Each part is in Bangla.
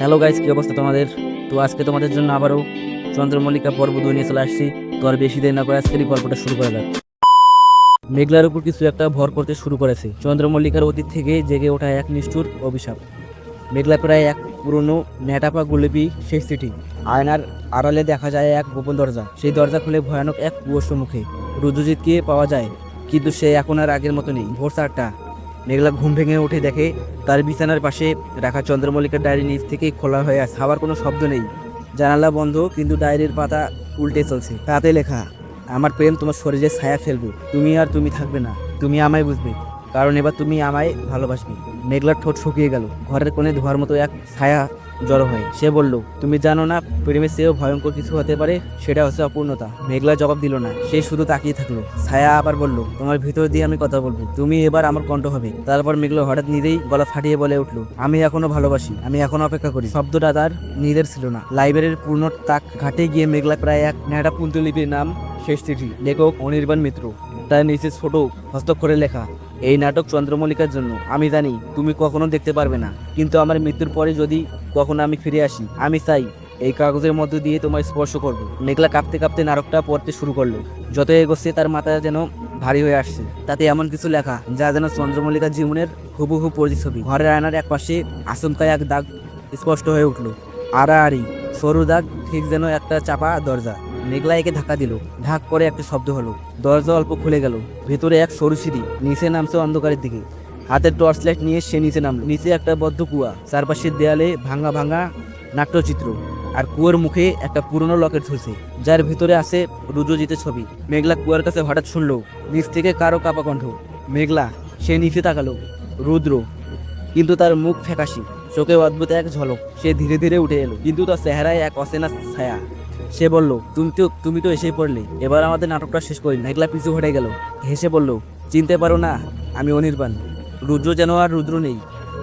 হ্যালো গাইস কি অবস্থা তোমাদের? তো আজকে তোমাদের জন্য আবারও চন্দ্রমল্লিকা পর্ব দুই নিয়ে চলে আসছি। তো আর বেশি দেরি না করে আজকেরই গল্পটা শুরু করা যাক। মেঘলার উপর কিছু একটা ভর করতে শুরু করেছে। চন্দ্রমল্লিকার অতীত থেকে জেগে ওঠা এক নিষ্ঠুর অভিশাপ। মেঘলা প্রায় এক পুরনো নেটাপা গুলেপি শেষ চিঠি আয়নার আড়ালে দেখা যায় এক গোপন দরজা। সেই দরজা খুলে ভয়ানক এক কুয়স্য মুখে রুদ্রজিৎকে পাওয়া যায়, কিন্তু সে এখন আর আগের মতো নেই। ভোর চারটা। মেঘলা ঘুম ভেঙে উঠে দেখে। তার বিছানার পাশে রাখা চন্দ্রমল্লিকার ডায়েরি নিচ থেকেই খোলা হয়ে আছে। হাওয়ার কোনো শব্দ নেই। জানালা বন্ধ, কিন্তু ডায়েরির পাতা উল্টে চলছে। তাতে লেখা, আমার প্রেম তোমার শরীরে ছায়া ফেলবে। তুমি আর তুমি থাকবে না। তুমি আমায় বুঝবে। কারণ এবার তুমি আমায় ভালোবাসবে। মেঘলার ঠোঁট শুকিয়ে গেল। ঘরের কোণে ধোয়ার মতো এক ছায়া জড়ো হয়। সে বলল, তুমি জানো না প্রেমের চেয়েও ভয়ঙ্কর কিছু হতে পারে? সেটা হচ্ছে অপূর্ণতা। মেঘলা জবাব দিল না। সে শুধু তাকিয়ে থাকল। ছায়া আবার বলল, তোমার ভিতর দিয়ে আমি কথা বলব। তুমি এবার আমার কণ্ঠ হবে। তারপর মেঘলা হঠাৎ নিজেই গলা ফাটিয়ে বলে উঠল, আমি এখনও ভালোবাসি, আমি এখনও অপেক্ষা করি। শব্দটা তার নিজের ছিল না। লাইব্রেরির পূর্ণ তাক ঘাটে গিয়ে মেঘলা প্রায় এক ন্যাড়া পুন্তলিপির নাম শেষ চিঠি। লেখক অনির্বাণ মিত্র। তার নিচে ছোট হস্তক্ষরে লেখা এই নাটক চন্দ্রমল্লিকার জন্য। আমি জানি, তুমি কখনো দেখতে পারবে না। কিন্তু আমার মৃত্যুর পরে যদি কখনো আমি ফিরে আসি, আমি চাই এই কাগজের মধ্য দিয়ে তোমার স্পর্শ করব। মেঘলা কাঁপতে কাঁপতে নাটকটা পড়তে শুরু করল। যত এগোচ্ছে, তার মাথা যেন ভারী হয়ে আসছে। তাতে এমন কিছু লেখা, যা যেন চন্দ্রমল্লিকার জীবনের হুবহু প্রতিচ্ছবি। ঘরের আয়নার এক পাশে আচমকায় এক দাগ স্পষ্ট হয়ে উঠল। আড়াআড়ি, সরু দাগ, ঠিক যেন একটা চাপা দরজা। মেঘলা একে ধাক্কা দিল। ঢাক করে একটা শব্দ হলো। দরজা অল্প খুলে গেল। ভেতরে এক সরু সিঁড়ি, নিচে নামছে অন্ধকারের দিকে। হাতের টর্চ লাইট নিয়ে সে নিচে নামলো। নিচে একটা বদ্ধ কুয়া, চারপাশের দেয়ালে ভাঙা ভাঙা নাট্যচিত্র। আর কুয়োর মুখে একটা পুরনো লকেট ঝুলছে। যার ভিতরে আছে রুদ্রজিতের ছবি। মেঘলা কুয়ার কাছে হঠাৎ শুনলো, নিচ থেকে কারও কাপা কণ্ঠ। মেঘলা, সে নিচে তাকালো, রুদ্র। কিন্তু তার মুখ ফ্যাকাশি। চোখে অদ্ভুত এক ঝলক। সে ধীরে ধীরে উঠে এলো। কিন্তু তার চেহারায় এক অচেনা ছায়া। সে বলল, তুমি তো তুমি তো এসেই পড়লে। এবার আমাদের নাটকটা শেষ করি। মেঘলা পিছু হটে গেল। হেসে বলল, চিনতে পারো না, আমি অনির্বাণ। রুদ্র যেন আর রুদ্র নেই।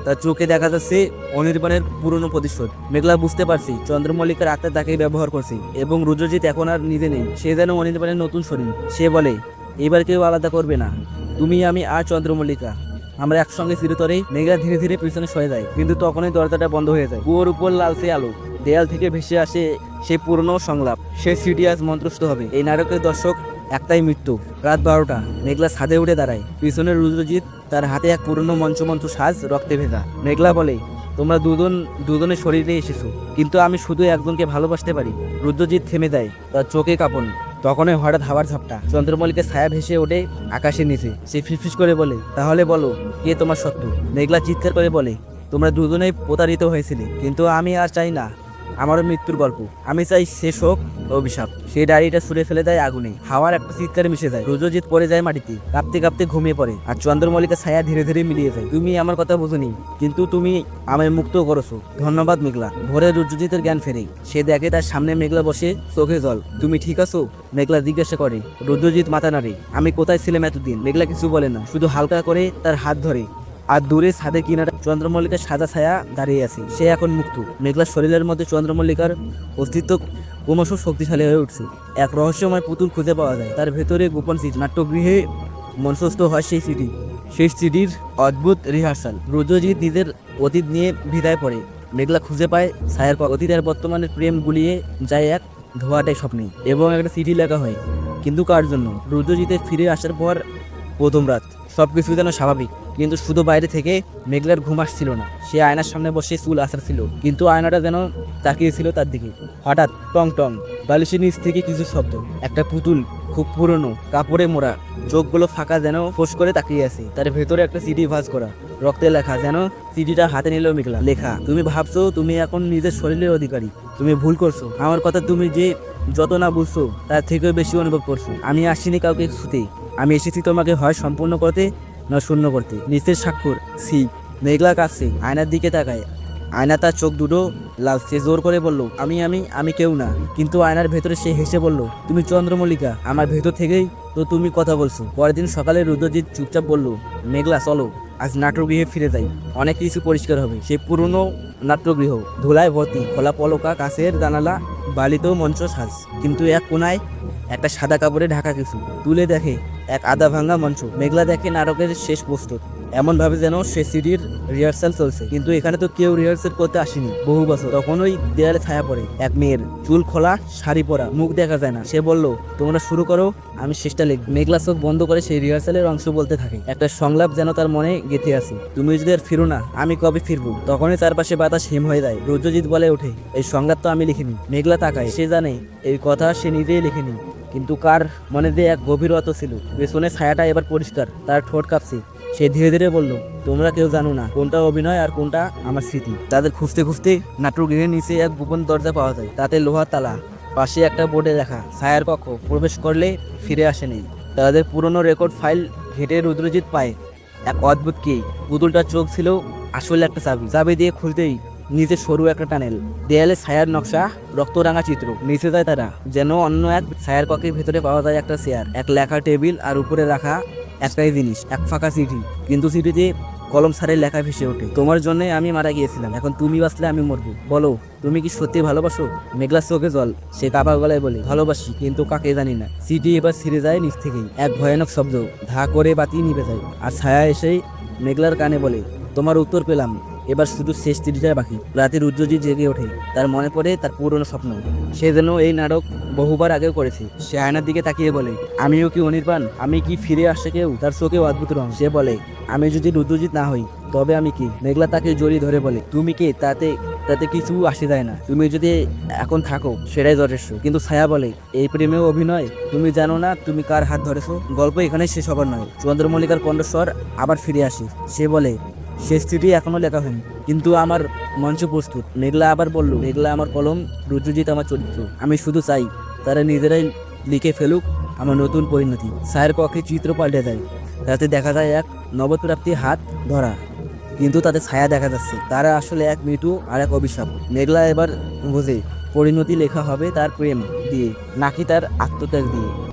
তার চোখে দেখা যাচ্ছে অনির্বাণের পুরনো প্রতিশোধ। মেঘলা বুঝতে পারছি, চন্দ্রমল্লিকার আত্মা তাকেই ব্যবহার করছে এবং রুদ্রজিৎ এখন আর নিজে নেই। সে যেন অনির্বাণের নতুন শরীর। সে বলে, এবার কেউ আলাদা করবে না। তুমি আমি আর চন্দ্রমল্লিকা। আমরা একসঙ্গে চিরতরে মেঘলা ধীরে ধীরে পিছনে সরে যায়। কিন্তু তখনই দরজাটা বন্ধ হয়ে যায়। কুয়োর উপর লালচে আলো। দেয়াল থেকে ভেসে আসে সেই পুরনো সংলাপ। সে সিডিয়াস মন্ত্রস্থ হবে। এই নাটকের দর্শক, একটাই মৃত্যু। রাত বারোটা। মেঘলা ছাদে উঠে দাঁড়ায়। পিছনে রুদ্রজিৎ তার হাতে এক পুরনো মঞ্চমন্ত্র সাজ রক্তে ভেজা। মেঘলা বলে, তোমরা দুজন, দুজনের শরীরে এসেছ। কিন্তু আমি শুধু একজনকে ভালোবাসতে পারি। রুদ্রজিৎ থেমে দেয় তার চোখে কাঁপন। তখনই হঠাৎ হাওয়ার ঝাপটা। চন্দ্রমল্লিকের ছায়া ভেসে ওঠে আকাশের নিচে। সে ফিসফিস করে বলে, তাহলে বলো, কে তোমার শত্রু? মেঘলা চিৎকার করে বলে, তোমরা দুজনেই প্রতারিত হয়েছিলে, কিন্তু আমি আর চাই না। আমারও মৃত্যুর গল্প। আমি চাই শেষ হোক অভিশাপ। সেই ডায়েরিটা ছুড়ে ফেলে দেয় আগুনে হাওয়ার একটা চিৎকারে মিশে যায়। রুদ্রজিৎ পড়ে যায় মাটিতে। কাঁপতে কাঁপতে ঘুমিয়ে পড়ে। আর চন্দ্রমল্লিকা ছায়া ধীরে ধীরে মিলিয়ে যায়। তুমি আমার কথা বুঝুনি। কিন্তু তুমি আমায় মুক্ত করেছ। ধন্যবাদ, মেঘলা। ভোরে রুদ্রজিতের জ্ঞান ফেরে সে দেখে তার সামনে মেঘলা বসে চোখে জল। তুমি ঠিক আছো? মেঘলা জিজ্ঞাসা করে। রুদ্রজিৎ মাথা নাড়ে। আমি কোথায় ছিলাম এতদিন? মেঘলা কিছু বলে না। শুধু হালকা করে তার হাত ধরে। আর দূরে ছাদের কিনারে চন্দ্রমল্লিকার সাদা ছায়া দাঁড়িয়ে আছে। সে এখন মুক্ত। মেঘলার শরীরের মধ্যে চন্দ্রমল্লিকার অস্তিত্ব ক্রমশ শক্তিশালী হয়ে উঠছে। এক রহস্যময় পুতুল খুঁজে পাওয়া যায়। তার ভেতরে গোপন সিট নাট্যগৃহে মঞ্চস্থ হয় সেই সিটি সেই সিটির অদ্ভুত রিহার্সাল রুদ্রজিৎ নিজের অতীত নিয়ে বিদায় পড়ে। মেঘলা খুঁজে পায় ছায়ার অতীত আর বর্তমানের প্রেম গুলিয়ে যায় এক ধোয়াটাই স্বপ্নে। এবং একটা চিঠি লেখা হয়, কিন্তু কার জন্য? রুদ্রজিতের ফিরে আসার পর প্রথম রাত। সব কিছু যেন স্বাভাবিক। কিন্তু শুধু বাইরে থেকে মেঘলার ঘুম আসছিল না। সে আয়নার সামনে বসে চুল ছিল কিন্তু আয়নাটা যেন তাকিয়েছিল তার দিকে। হঠাৎ টং টং, বালিশের নিচ থেকে কিছু শব্দ, একটা পুতুল খুব পুরনো, কাপড়ে মোড়া, চোখগুলো ফাঁকা যেন ফোঁস করে তাকিয়ে আছে। তার ভেতরে একটা সিডি ভাজ করা, রক্তে লেখা যেন সিডিটা হাতে নিল মেঘলা। লেখা, তুমি ভাবছ তুমি এখন নিজের শরীরের অধিকারী। তুমি ভুল করছ। আমার কথা তুমি যে যত না বুঝছ, তার থেকেও বেশি অনুভব করছ। আমি আসিনি কাউকে ছুতে। আমি এসেছি তোমাকে হয় সম্পূর্ণ করতে না শূন্য করতে। নিচের স্বাক্ষর, সি। মেঘলা কাছে আয়নার দিকে তাকায়। আয়না তার চোখ দুটো লাল, সে জোর করে বলল, আমি আমি আমি কেউ না। কিন্তু আয়নার ভেতরে সে হেসে বলল, তুমি চন্দ্রমল্লিকা, আমার ভেতর থেকেই তো তুমি কথা বলছো। পরের দিন সকালে রুদ্রজিৎ চুপচাপ বলল, মেঘলা, চলো, আজ নাট্যগৃহে ফিরে যাই। অনেক কিছু পরিষ্কার হবে। সেই পুরনো নাট্যগৃহ, ধুলায় ভর্তি, খোলা পলকা কাছের জানালা বালিতেও মঞ্চ সাজ। কিন্তু এক কোনায় একটা সাদা কাপড়ে ঢাকা কিছু। তুলে দেখে এক আদা ভাঙা মঞ্চ। মেঘলা দেখে নাটকের শেষ প্রস্তুত। এমন ভাবে যেন সে সিডির রিহার্সাল চলছে। কিন্তু এখানে তো কেউ রিহার্সাল করতে আসেনি। বহু বছর। তখন ওই দেয়ালে ছায়া পড়ে। এক মেয়ের চুল খোলা, শাড়ি পরা, মুখ দেখা যায় না। সে বলল, তোমরা শুরু করো, আমি শেষটা লিখ মেঘলা চোখ বন্ধ করে সেই রিহার্সালের অংশ বলতে থাকে। একটা সংলাপ যেন তার মনে গেঁথে আছে তুমি যদি আর ফিরো না, আমি কবে ফিরবো? তখনই চারপাশে বাতাস হিম হয়ে যায়। রুদ্রজিৎ বলে ওঠে, এই সংলাপ তো আমি লিখিনি। মেঘলা তাকায়। সে জানে, এই কথা সে নিজেই লিখেনি। কিন্তু কার মনে দিয়ে এক গভীর অত ছিল? পেছনে ছায়াটা এবার পরিষ্কার, তার ঠোঁট কাঁপছে। সে ধীরে ধীরে বলল, তোমরা কেউ জানো না কোনটা অভিনয় আর কোনটা আমার স্মৃতি? তাদের খুঁজতে খুঁজতে নাট্যগৃহের নিচে এক গোপন দরজা পাওয়া যায়। তাতে লোহার তালা, পাশে একটা বোর্ডে লেখা, ছায়ার কক্ষ, প্রবেশ করলে ফিরে আসেনি। তাদের পুরনো রেকর্ড ফাইল ঘেটে রুদ্রজিৎ পায়। এক অদ্ভুত কি, পুতুলটার চোখ ছিল আসলে একটা চাবি। চাবি দিয়ে খুলতেই নিচে সরু একটা টানেল। দেয়ালে ছায়ার নকশা, রক্তরাঙা চিত্র। নিচে যায় তারা। যেন অন্য এক ছায়ার কক্ষের ভেতরে পাওয়া যায় একটা চেয়ার এক লেখা টেবিল আর উপরে রাখা একটাই জিনিস, এক ফাঁকা চিঠি। কিন্তু চিঠিতে কলম সারের লেখা ভেসে ওঠে। তোমার জন্য আমি মারা গিয়েছিলাম। এখন তুমি বাঁচলে আমি মরবো। বলো, তুমি কি সত্যি ভালোবাসো? মেঘলা চোখে জল। সে কাপা গলায় বলে, ভালোবাসি, কিন্তু কাকে জানি না। সিটি এবার ছিঁড়ে যায় নিচ থেকেই। এক ভয়ানক শব্দ। ধা করে বাতি নিভে যায়। আর ছায়া এসেই মেঘলার কানে বলে, তোমার উত্তর পেলাম। এবার শুধু শেষ চিঠিটা বাকি। রাতে রুদ্রজিৎ জেগে ওঠে। তার মনে পড়ে তার পুরনো স্বপ্ন। সে যেন এই নাটক বহুবার আগেও করেছে। সে আয়নার দিকে তাকিয়ে বলে, আমিও কি অনির্বাণ? আমি কি ফিরে আসছে কেউ? তার চোখে অদ্ভুত রং। সে বলে, আমি যদি রুদ্রজিৎ না হই, তবে আমি কি? মেঘলা তাকে জড়িয়ে ধরে বলে, তুমি কে? তাতে তাতে কিছু আসে যায় না। তুমি যদি এখন থাকো, সেটাই যথেষ্ট। কিন্তু ছায়া বলে, এই প্রেমেও অভিনয়? তুমি জানো না তুমি কার হাত ধরেছো? গল্প এখানে শেষ হবার নয়। চন্দ্রমল্লিকার কণ্ঠস্বর আবার ফিরে আসে। সে বলে শেষ চিঠি এখনও লেখা হয়নি। কিন্তু আমার মঞ্চ প্রস্তুত। মেঘলা আবার বলল, মেঘলা, আমার কলম রুদ্রজিৎ আমার চরিত্র। আমি শুধু চাই তারা নিজেরাই লিখে ফেলুক আমার নতুন পরিণতি। ছায়ের কক্ষে চিত্র পাল্টে যায় তাতে দেখা যায় এক নবপ্রাপ্তি হাত ধরা। কিন্তু তাদের ছায়া দেখা যাচ্ছে। তারা আসলে এক মৃত্যু আর এক অভিশাপ। মেঘলা এবার বোঝে, পরিণতি লেখা হবে তার প্রেম দিয়ে, নাকি তার আত্মত্যাগ দিয়ে।